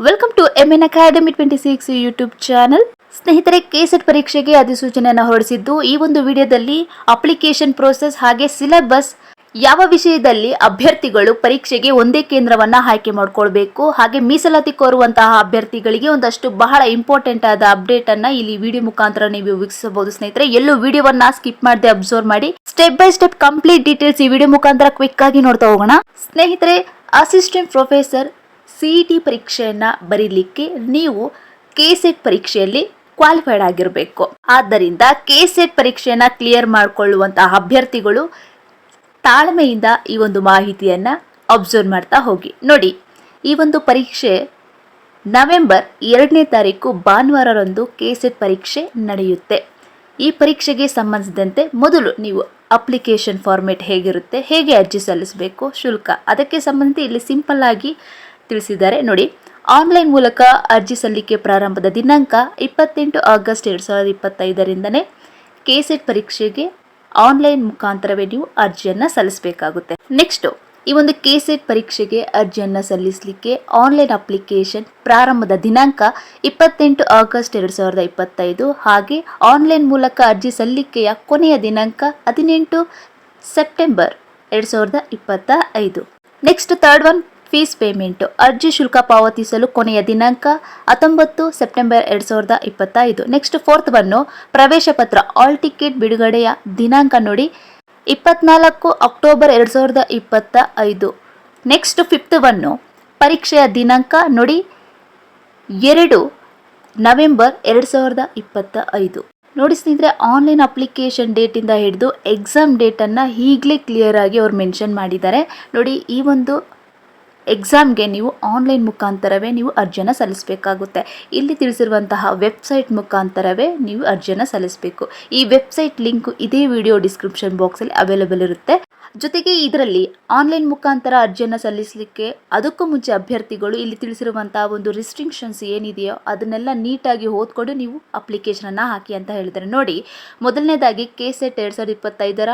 Welcome to M N academy twenty six YouTube channel ಸ್ನೇಹಿತರೆ KSET ಪರೀಕ್ಷೆಗೆ ಅಧಿಸೂಚನೆಯನ್ನು ಹೊರಡಿಸಿದ್ದು, ಈ ಒಂದು ವಿಡಿಯೋದಲ್ಲಿ ಅಪ್ಲಿಕೇಶನ್ ಪ್ರೋಸೆಸ್ ಹಾಗೆ ಸಿಲೆಬಸ್ ಯಾವ ವಿಷಯದಲ್ಲಿ ಅಭ್ಯರ್ಥಿಗಳು ಪರೀಕ್ಷೆಗೆ ಒಂದೇ ಕೇಂದ್ರವನ್ನ ಆಯ್ಕೆ ಮಾಡ್ಕೊಳ್ಬೇಕು, ಹಾಗೆ ಮೀಸಲಾತಿ ಕೋರುವಂತಹ ಅಭ್ಯರ್ಥಿಗಳಿಗೆ ಒಂದಷ್ಟು ಬಹಳ ಇಂಪಾರ್ಟೆಂಟ್ ಆದ ಅಪ್ಡೇಟ್ ಅನ್ನ ಇಲ್ಲಿ ವಿಡಿಯೋ ಮುಖಾಂತರ ನೀವು ವೀಕ್ಷಿಸಬಹುದು. ಸ್ನೇಹಿತರೆ, ಎಲ್ಲೂ ವಿಡಿಯೋವನ್ನ ಸ್ಕಿಪ್ ಮಾಡದೆ ಅಬ್ಸರ್ವ್ ಮಾಡಿ step by step complete details ಈ ವಿಡಿಯೋ ಮುಖಾಂತರ ಕ್ವಿಕ್ ಆಗಿ ನೋಡ್ತಾ ಹೋಗೋಣ. ಸ್ನೇಹಿತರೆ ಅಸಿಸ್ಟೆಂಟ್ ಪ್ರೊಫೆಸರ್ ಸಿಇಟಿ ಪರೀಕ್ಷೆಯನ್ನು ಬರೀಲಿಕ್ಕೆ ನೀವು ಕೆಸೆಟ್ ಪರೀಕ್ಷೆಯಲ್ಲಿ ಕ್ವಾಲಿಫೈಡ್ ಆಗಿರಬೇಕು. ಆದ್ದರಿಂದ ಕೆಸೆಟ್ ಪರೀಕ್ಷೆಯನ್ನು ಕ್ಲಿಯರ್ ಮಾಡಿಕೊಳ್ಳುವಂತಹ ಅಭ್ಯರ್ಥಿಗಳು ತಾಳ್ಮೆಯಿಂದ ಈ ಒಂದು ಮಾಹಿತಿಯನ್ನು ಅಬ್ಸರ್ವ್ ಮಾಡ್ತಾ ಹೋಗಿ. ನೋಡಿ, ಈ ಒಂದು ಪರೀಕ್ಷೆ ನವೆಂಬರ್ ಎರಡನೇ ತಾರೀಕು ಭಾನುವಾರರಂದು ಕೆಸೆಟ್ ಪರೀಕ್ಷೆ ನಡೆಯುತ್ತೆ. ಈ ಪರೀಕ್ಷೆಗೆ ಸಂಬಂಧಿಸಿದಂತೆ ಮೊದಲು ನೀವು ಅಪ್ಲಿಕೇಶನ್ ಫಾರ್ಮೇಟ್ ಹೇಗಿರುತ್ತೆ, ಹೇಗೆ ಅರ್ಜಿ ಸಲ್ಲಿಸಬೇಕು, ಶುಲ್ಕ, ಅದಕ್ಕೆ ಸಂಬಂಧಿಸಿ ಇಲ್ಲಿ ಸಿಂಪಲ್ ಆಗಿ ತಿಳಿಸಿದ್ದಾರೆ. ನೋಡಿ, ಆನ್ಲೈನ್ ಮೂಲಕ ಅರ್ಜಿ ಸಲ್ಲಿಕೆ ಪ್ರಾರಂಭದ ದಿನಾಂಕ ಇಪ್ಪತ್ತೆಂಟು ಆಗಸ್ಟ್ ಎರಡು ಸಾವಿರದ ಇಪ್ಪತ್ತೈದರಿಂದನೇ ಕೆಸೆಟ್ ಪರೀಕ್ಷೆಗೆ ಆನ್ಲೈನ್ ಮುಖಾಂತರವೇ ನೀವು ಅರ್ಜಿಯನ್ನು ಸಲ್ಲಿಸಬೇಕಾಗುತ್ತೆ. ನೆಕ್ಸ್ಟು, ಈ ಒಂದು ಕೆಸೆಟ್ ಪರೀಕ್ಷೆಗೆ ಅರ್ಜಿಯನ್ನು ಸಲ್ಲಿಸಲಿಕ್ಕೆ ಆನ್ಲೈನ್ ಅಪ್ಲಿಕೇಶನ್ ಪ್ರಾರಂಭದ ದಿನಾಂಕ ಇಪ್ಪತ್ತೆಂಟು ಆಗಸ್ಟ್ ಎರಡು ಸಾವಿರದ ಇಪ್ಪತ್ತೈದು ಹಾಗೆ ಆನ್ಲೈನ್ ಮೂಲಕ ಅರ್ಜಿ ಸಲ್ಲಿಕೆಯ ಕೊನೆಯ ದಿನಾಂಕ ಹದಿನೆಂಟು ಸೆಪ್ಟೆಂಬರ್ ಎರಡು ಸಾವಿರದ ಇಪ್ಪತ್ತ ಐದು next, third one fees payment. ಅರ್ಜಿ ಶುಲ್ಕ ಪಾವತಿಸಲು ಕೊನೆಯ ದಿನಾಂಕ ಹತ್ತೊಂಬತ್ತು ಸೆಪ್ಟೆಂಬರ್ ಎರಡು ಸಾವಿರದ ಇಪ್ಪತ್ತೈದು. ನೆಕ್ಸ್ಟ್ ಫೋರ್ತ್ ಬನ್ನು ಪ್ರವೇಶ ಪತ್ರ ಆಲ್ ಟಿಕೆಟ್ ಬಿಡುಗಡೆಯ ದಿನಾಂಕ ನೋಡಿ. ಇಪ್ಪತ್ನಾಲ್ಕು ಅಕ್ಟೋಬರ್ ಎರಡು ಸಾವಿರದ ಇಪ್ಪತ್ತ ಐದು ನೆಕ್ಸ್ಟ್ ಫಿಫ್ತ್ ಬನ್ನು ಪರೀಕ್ಷೆಯ ದಿನಾಂಕ ನೋಡಿ. ಎರಡು ನವೆಂಬರ್ ಎರಡು ಸಾವಿರದ ಇಪ್ಪತ್ತ ಐದು ನೋಡಿ ಸ್ನೇಹಿತರೆ ಆನ್ಲೈನ್ ಅಪ್ಲಿಕೇಶನ್ ಡೇಟಿಂದ ಹಿಡಿದು ಎಕ್ಸಾಮ್ ಡೇಟನ್ನು ಈಗಲೇ ಕ್ಲಿಯರ್ ಆಗಿ ಅವ್ರು ಮೆನ್ಷನ್ ಮಾಡಿದ್ದಾರೆ. ನೋಡಿ ಈ ಒಂದು ಎಕ್ಸಾಮ್ಗೆ ನೀವು ಆನ್ಲೈನ್ ಮುಖಾಂತರವೇ ನೀವು ಅರ್ಜಿಯನ್ನು ಸಲ್ಲಿಸಬೇಕಾಗುತ್ತೆ. ಇಲ್ಲಿ ತಿಳಿಸಿರುವಂತಹ ವೆಬ್ಸೈಟ್ ಮುಖಾಂತರವೇ ನೀವು ಅರ್ಜಿಯನ್ನು ಸಲ್ಲಿಸಬೇಕು. ಈ ವೆಬ್ಸೈಟ್ ಲಿಂಕ್ ಇದೇ ವಿಡಿಯೋ ಡಿಸ್ಕ್ರಿಪ್ಷನ್ ಬಾಕ್ಸಲ್ಲಿ ಅವೈಲೇಬಲ್ ಇರುತ್ತೆ. ಜೊತೆಗೆ ಇದರಲ್ಲಿ ಆನ್ಲೈನ್ ಮುಖಾಂತರ ಅರ್ಜಿಯನ್ನು ಸಲ್ಲಿಸಲಿಕ್ಕೆ ಅದಕ್ಕೂ ಮುಂಚೆ ಅಭ್ಯರ್ಥಿಗಳು ಇಲ್ಲಿ ತಿಳಿಸಿರುವಂತಹ ಒಂದು ರಿಸ್ಟ್ರಿಕ್ಷನ್ಸ್ ಏನಿದೆಯೋ ಅದನ್ನೆಲ್ಲ ನೀಟಾಗಿ ಓದ್ಕೊಂಡು ನೀವು ಅಪ್ಲಿಕೇಶನನ್ನು ಹಾಕಿ ಅಂತ ಹೇಳಿದರೆ ನೋಡಿ, ಮೊದಲನೇದಾಗಿ ಕೆ ಸೆಟ್ ಎರಡು ಸಾವಿರದ ಇಪ್ಪತ್ತೈದರ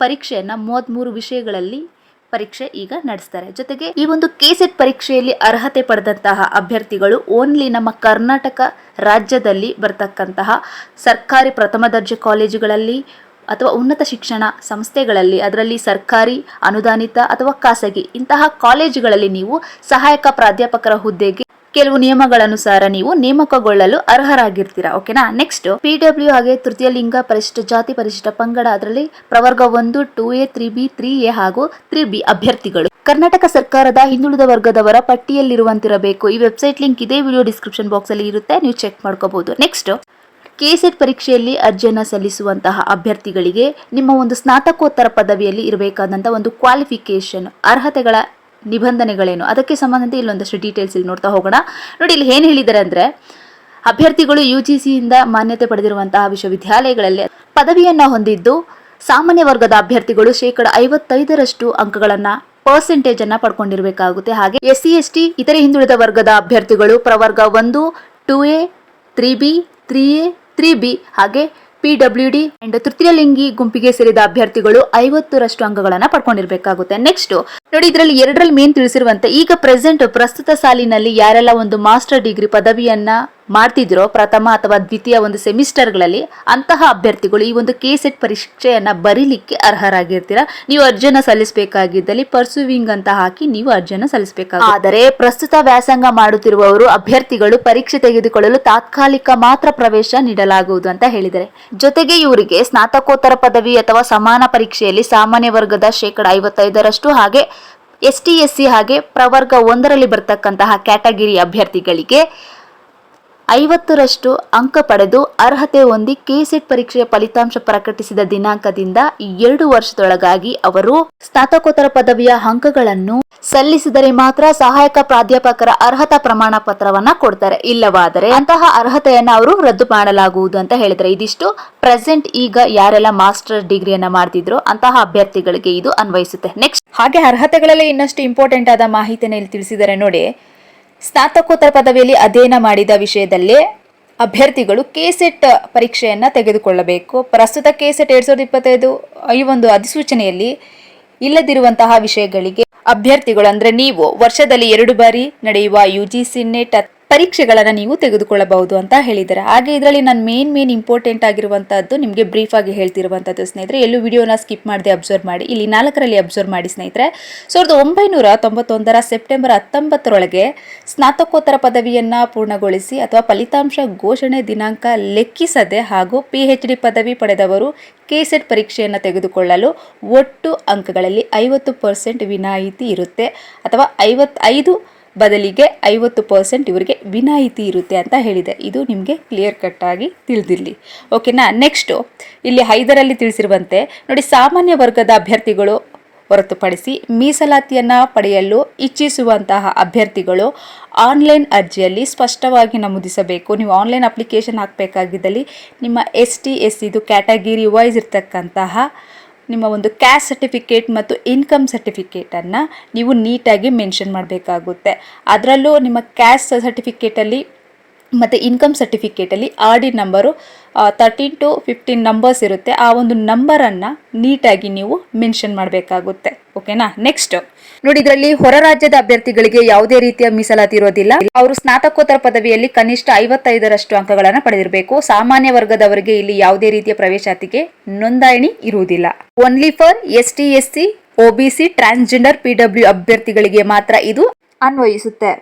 ಪರೀಕ್ಷೆಯನ್ನು ಮೂವತ್ತ್ಮೂರು ವಿಷಯಗಳಲ್ಲಿ ಪರೀಕ್ಷೆ ಈಗ ನಡೆಸ್ತಾರೆ. ಜೊತೆಗೆ ಈ ಒಂದು ಕೆಸೆಟ್ ಪರೀಕ್ಷೆಯಲ್ಲಿ ಅರ್ಹತೆ ಪಡೆದಂತಹ ಅಭ್ಯರ್ಥಿಗಳು ಓನ್ಲಿ ನಮ್ಮ ಕರ್ನಾಟಕ ರಾಜ್ಯದಲ್ಲಿ ಬರ್ತಕ್ಕಂತಹ ಸರ್ಕಾರಿ ಪ್ರಥಮ ದರ್ಜೆ ಕಾಲೇಜುಗಳಲ್ಲಿ ಅಥವಾ ಉನ್ನತ ಶಿಕ್ಷಣ ಸಂಸ್ಥೆಗಳಲ್ಲಿ ಅದರಲ್ಲಿ ಸರ್ಕಾರಿ, ಅನುದಾನಿತ ಅಥವಾ ಖಾಸಗಿ ಇಂತಹ ಕಾಲೇಜುಗಳಲ್ಲಿ ನೀವು ಸಹಾಯಕ ಪ್ರಾಧ್ಯಾಪಕರ ಹುದ್ದೆಗೆ ಕೆಲವು ನಿಯಮಗಳನುಸಾರ ನೀವು ನೇಮಕಗೊಳ್ಳಲು ಅರ್ಹರಾಗಿರ್ತೀರಾ ಓಕೆನಾ ನೆಕ್ಸ್ಟ್ ಪಿ ಡಬ್ಲ್ಯೂ ಹಾಗೆ ತೃತೀಯ ಲಿಂಗ ಪರಿಶಿಷ್ಟ ಜಾತಿ ಪರಿಶಿಷ್ಟ ಪಂಗಡ ಅದರಲ್ಲಿ ಪ್ರವರ್ಗ ಒಂದು two A three B three A ಹಾಗೂ ತ್ರೀ ಬಿ ಅಭ್ಯರ್ಥಿಗಳು. ಕರ್ನಾಟಕ ಸರ್ಕಾರದ ಹಿಂದುಳಿದ ವರ್ಗದವರ ಪಟ್ಟಿಯಲ್ಲಿರುವಂತಿರಬೇಕು. ಈ ವೆಬ್ಸೈಟ್ ಲಿಂಕ್ ಇದೇ ವಿಡಿಯೋ ಡಿಸ್ಕ್ರಿಪ್ಷನ್ ಬಾಕ್ಸ್ ಅಲ್ಲಿ ಇರುತ್ತೆ, ನೀವು ಚೆಕ್ ಮಾಡ್ಕೋಬಹುದು ನೆಕ್ಸ್ಟ್ ಕೆಸೆಟ್ ಪರೀಕ್ಷೆಯಲ್ಲಿ ಅರ್ಜಿಯನ್ನು ಸಲ್ಲಿಸುವಂತಹ ಅಭ್ಯರ್ಥಿಗಳಿಗೆ ನಿಮ್ಮ ಒಂದು ಸ್ನಾತಕೋತ್ತರ ಪದವಿಯಲ್ಲಿ ಇರಬೇಕಾದಂತಹ ಒಂದು ಕ್ವಾಲಿಫಿಕೇಶನ್ ಅರ್ಹತೆಗಳ ನಿಬಂಧನೆಗಳೇನು? ಅದಕ್ಕೆ ಸಂಬಂಧಂತೆ ಇಲ್ಲೊಂದಷ್ಟು ಡೀಟೇಲ್ಸ್ ಇಲ್ಲಿ ನೋಡ್ತಾ ಹೋಗೋಣ. ನೋಡಿ, ಇಲ್ಲಿ ಏನು ಹೇಳಿದ್ದಾರೆ ಅಂದರೆ, ಅಭ್ಯರ್ಥಿಗಳು ಯು ಜಿ ಸಿಯಿಂದ ಮಾನ್ಯತೆ ಪಡೆದಿರುವಂತಹ ವಿಶ್ವವಿದ್ಯಾಲಯಗಳಲ್ಲಿ ಪದವಿಯನ್ನು ಹೊಂದಿದ್ದು ಸಾಮಾನ್ಯ ವರ್ಗದ ಅಭ್ಯರ್ಥಿಗಳು ಶೇಕಡ ಐವತ್ತೈದರಷ್ಟು ಅಂಕಗಳನ್ನು ಪರ್ಸೆಂಟೇಜ್ ಅನ್ನ ಪಡ್ಕೊಂಡಿರಬೇಕಾಗುತ್ತೆ. ಹಾಗೆ ಎಸ್ ಸಿ ಎಸ್ ಟಿ ಇತರೆ ಹಿಂದುಳಿದ ವರ್ಗದ ಅಭ್ಯರ್ಥಿಗಳು ಪ್ರವರ್ಗ ಒಂದು two A three B three A three B ಹಾಗೆ ಪಿ ಡಬ್ಲ್ಯೂ ಅಂಡ್ ತೃತೀಯ ಲಿಂಗಿ ಗುಂಪಿಗೆ ಸೇರಿದ ಅಭ್ಯರ್ಥಿಗಳು ಐವತ್ತರಷ್ಟು ಅಂಕಗಳನ್ನ ಪಡ್ಕೊಂಡಿರ್ಬೇಕಾಗುತ್ತೆ. ನೆಕ್ಸ್ಟ್ ನೋಡಿ, ಇದರಲ್ಲಿ ಎರಡರಲ್ಲಿ ಮೇನ್ ತಿಳಿಸಿರುವಂತೆ ಈಗ ಪ್ರೆಸೆಂಟ್ ಪ್ರಸ್ತುತ ಸಾಲಿನಲ್ಲಿ ಯಾರೆಲ್ಲ ಒಂದು ಮಾಸ್ಟರ್ ಡಿಗ್ರಿ ಪದವಿಯನ್ನ ಮಾಡ್ತಿದ್ರೋ ಪ್ರಥಮ ಅಥವಾ ದ್ವಿತೀಯ ಒಂದು ಸೆಮಿಸ್ಟರ್ಗಳಲ್ಲಿ ಅಂತಹ ಅಭ್ಯರ್ಥಿಗಳು ಈ ಒಂದು ಕೆ ಸೆಟ್ ಪರೀಕ್ಷೆಯನ್ನ ಬರೀಲಿಕ್ಕೆ ಅರ್ಹರಾಗಿರ್ತೀರಾ? ನೀವು ಅರ್ಜಿಯನ್ನು ಸಲ್ಲಿಸಬೇಕಾಗಿದ್ದಲ್ಲಿ ಪರ್ಸುವಿಂಗ್ ಅಂತ ಹಾಕಿ ನೀವು ಅರ್ಜಿಯನ್ನು ಸಲ್ಲಿಸಬೇಕಾಗುತ್ತೆ. ಆದರೆ ಪ್ರಸ್ತುತ ವ್ಯಾಸಂಗ ಮಾಡುತ್ತಿರುವವರು ಅಭ್ಯರ್ಥಿಗಳು ಪರೀಕ್ಷೆ ತೆಗೆದುಕೊಳ್ಳಲು ತಾತ್ಕಾಲಿಕ ಮಾತ್ರ ಪ್ರವೇಶ ನೀಡಲಾಗುವುದು ಅಂತ ಹೇಳಿದರೆ. ಜೊತೆಗೆ ಇವರಿಗೆ ಸ್ನಾತಕೋತ್ತರ ಪದವಿ ಅಥವಾ ಸಮಾನ ಪರೀಕ್ಷೆಯಲ್ಲಿ ಸಾಮಾನ್ಯ ವರ್ಗದ ಶೇಕಡ ಐವತ್ತೈದರಷ್ಟು ಹಾಗೆ ಎಸ್ ಟಿ ಎಸ್ ಸಿ ಹಾಗೆ ಪ್ರವರ್ಗ ಒಂದರಲ್ಲಿ ಬರ್ತಕ್ಕಂತಹ ಕ್ಯಾಟಗಿರಿ ಅಭ್ಯರ್ಥಿಗಳಿಗೆ ಐವತ್ತರಷ್ಟು ಅಂಕ ಪಡೆದು ಅರ್ಹತೆ ಹೊಂದಿ ಕೆಸೆಟ್ ಪರೀಕ್ಷೆಯ ಫಲಿತಾಂಶ ಪ್ರಕಟಿಸಿದ ದಿನಾಂಕದಿಂದ ಎರಡು ವರ್ಷದೊಳಗಾಗಿ ಅವರು ಸ್ನಾತಕೋತ್ತರ ಪದವಿಯ ಅಂಕಗಳನ್ನು ಸಲ್ಲಿಸಿದರೆ ಮಾತ್ರ ಸಹಾಯಕ ಪ್ರಾಧ್ಯಾಪಕರ ಅರ್ಹತಾ ಪ್ರಮಾಣ ಪತ್ರವನ್ನ ಕೊಡ್ತಾರೆ. ಇಲ್ಲವಾದರೆ ಅಂತಹ ಅರ್ಹತೆಯನ್ನ ಅವರು ರದ್ದು ಮಾಡಲಾಗುವುದು ಅಂತ ಹೇಳಿದ್ರೆ ಇದಿಷ್ಟು. ಪ್ರೆಸೆಂಟ್ ಈಗ ಯಾರೆಲ್ಲ ಮಾಸ್ಟರ್ ಡಿಗ್ರಿಯನ್ನ ಮಾಡ್ತಿದ್ರು ಅಂತಹ ಅಭ್ಯರ್ಥಿಗಳಿಗೆ ಇದು ಅನ್ವಯಿಸುತ್ತೆ. ನೆಕ್ಸ್ಟ್. ಹಾಗೆ ಅರ್ಹತೆಗಳಲ್ಲಿ ಇನ್ನಷ್ಟು ಇಂಪಾರ್ಟೆಂಟ್ ಆದ ಮಾಹಿತಿಯನ್ನು ಇಲ್ಲಿ ತಿಳಿಸಿದರೆ ನೋಡಿ. ಸ್ನಾತಕೋತ್ತರ ಪದವಿಯಲ್ಲಿ ಅಧ್ಯಯನ ಮಾಡಿದ ವಿಷಯದಲ್ಲೇ ಅಭ್ಯರ್ಥಿಗಳು ಕೆಸೆಟ್ ಪರೀಕ್ಷೆಯನ್ನು ತೆಗೆದುಕೊಳ್ಳಬೇಕು. ಪ್ರಸ್ತುತ ಕೆಸೆಟ್ ಎರಡು ಸಾವಿರದ ಇಪ್ಪತ್ತೈದು ಈ ಒಂದು ಅಧಿಸೂಚನೆಯಲ್ಲಿ ಇಲ್ಲದಿರುವಂತಹ ವಿಷಯಗಳಿಗೆ ಅಭ್ಯರ್ಥಿಗಳು ಅಂದರೆ ನೀವು. ವರ್ಷದಲ್ಲಿ ಎರಡು ಬಾರಿ ನಡೆಯುವ ಯು ಜಿ ಸಿ ನೆಟ್ ಪರೀಕ್ಷೆಗಳನ್ನ ನೀವು ತೆಗೆದುಕೊಳ್ಳಬಹುದು ಅಂತ ಹೇಳಿದ್ದಾರೆ. ಹಾಗೆ ಇದರಲ್ಲಿ ನಾನು ಮೇನ್ ಮೇನ್ ಇಂಪಾರ್ಟೆಂಟ್ ಆಗಿರುವಂಥದ್ದು ನಿಮಗೆ ಬ್ರೀಫ್ ಆಗಿ ಹೇಳ್ತಿರುವಂತದ್ದು ಸ್ನೇಹಿತರೆ, ಎಲ್ಲೂ ವಿಡಿಯೋನ ಸ್ಕಿಪ್ ಮಾಡದೆ ಅಬ್ಸರ್ವ್ ಮಾಡಿ. ಇಲ್ಲಿ ನಾಲ್ಕರಲ್ಲಿ ಅಬ್ಸರ್ವ್ ಮಾಡಿ, ಸ್ನೇಹಿತರೆ. ಸಾವಿರದ ಒಂಬೈನೂರ ತೊಂಬತ್ತೊಂದರ ಸೆಪ್ಟೆಂಬರ್ ಹತ್ತೊಂಬತ್ತರೊಳಗೆ ಸ್ನಾತಕೋತ್ತರ ಪದವಿಯನ್ನ ಪೂರ್ಣಗೊಳಿಸಿ ಅಥವಾ ಫಲಿತಾಂಶ ಘೋಷಣೆ ದಿನಾಂಕ ಲೆಕ್ಕಿಸದೆ ಹಾಗೂ ಪಿ ಎಚ್ ಡಿ ಪದವಿ ಪಡೆದವರು ಕೆಸೆಟ್ ಪರೀಕ್ಷೆಯನ್ನು ತೆಗೆದುಕೊಳ್ಳಲು ಒಟ್ಟು ಅಂಕಗಳಲ್ಲಿ ಐವತ್ತು ಪರ್ಸೆಂಟ್ ವಿನಾಯಿತಿ ಇರುತ್ತೆ. ಅಥವಾ ಐವತ್ತೈದು ಬದಲಿಗೆ ಐವತ್ತು ಪರ್ಸೆಂಟ್ ಇವರಿಗೆ ವಿನಾಯಿತಿ ಇರುತ್ತೆ ಅಂತ ಹೇಳಿದೆ. ಇದು ನಿಮಗೆ ಕ್ಲಿಯರ್ ಕಟ್ ಆಗಿ ತಿಳಿದಿರಲಿ. ಓಕೆನಾ ನೆಕ್ಸ್ಟು ಇಲ್ಲಿ ಹೈದರಲ್ಲಿ ತಿಳಿಸಿರುವಂತೆ, ನೋಡಿ ಸಾಮಾನ್ಯ ವರ್ಗದ ಅಭ್ಯರ್ಥಿಗಳು ಹೊರತುಪಡಿಸಿ ಮೀಸಲಾತಿಯನ್ನು ಪಡೆಯಲು ಇಚ್ಛಿಸುವಂತಹ ಅಭ್ಯರ್ಥಿಗಳು ಆನ್ಲೈನ್ ಅರ್ಜಿಯಲ್ಲಿ ಸ್ಪಷ್ಟವಾಗಿ ನಮೂದಿಸಬೇಕು. ನೀವು ಆನ್ಲೈನ್ ಅಪ್ಲಿಕೇಶನ್ ಹಾಕಬೇಕಾಗಿದ್ದಲ್ಲಿ ನಿಮ್ಮ ಎಸ್ ಟಿ ಎಸ್ ಇದು ಕ್ಯಾಟಗಿರಿ ವೈಸ್ ಇರ್ತಕ್ಕಂತಹ ನಿಮ್ಮ ಒಂದು ಕ್ಯಾಸ್ಟ್ ಸರ್ಟಿಫಿಕೇಟ್ ಮತ್ತು ಇನ್ಕಮ್ ಸರ್ಟಿಫಿಕೇಟನ್ನು ನೀವು ನೀಟಾಗಿ ಮೆನ್ಷನ್ ಮಾಡಬೇಕಾಗುತ್ತೆ. ಅದರಲ್ಲೂ ನಿಮ್ಮ ಕ್ಯಾಸ್ಟ್ ಸರ್ಟಿಫಿಕೇಟಲ್ಲಿ ಮತ್ತು income ಸರ್ಟಿಫಿಕೇಟಲ್ಲಿ R D number thirteen to fifteen numbers ಇರುತ್ತೆ. ಆ ಒಂದು ನಂಬರನ್ನು ನೀಟಾಗಿ ನೀವು ಮೆನ್ಷನ್ ಮಾಡಬೇಕಾಗುತ್ತೆ. ಓಕೆನಾ ನೆಕ್ಸ್ಟ್ ನೋಡಿ, ಇದರಲ್ಲಿ ಹೊರ ರಾಜ್ಯದ ಅಭ್ಯರ್ಥಿಗಳಿಗೆ ಯಾವುದೇ ರೀತಿಯ ಮೀಸಲಾತಿ ಇರೋದಿಲ್ಲ. ಅವರು ಸ್ನಾತಕೋತ್ತರ ಪದವಿಯಲ್ಲಿ ಕನಿಷ್ಠ ಐವತ್ತೈದರಷ್ಟು ಅಂಕಗಳನ್ನು ಪಡೆದಿರಬೇಕು. ಸಾಮಾನ್ಯ ವರ್ಗದವರಿಗೆ ಇಲ್ಲಿ ಯಾವುದೇ ರೀತಿಯ ಪ್ರವೇಶಾತಿಗೆ ನೋಂದಣಿ ಇರುವುದಿಲ್ಲ. Only for S T S C OBC transgender PWD ಅಭ್ಯರ್ಥಿಗಳಿಗೆ ಮಾತ್ರ ಇದು ಅನ್ವಯಿಸುತ್ತೆ.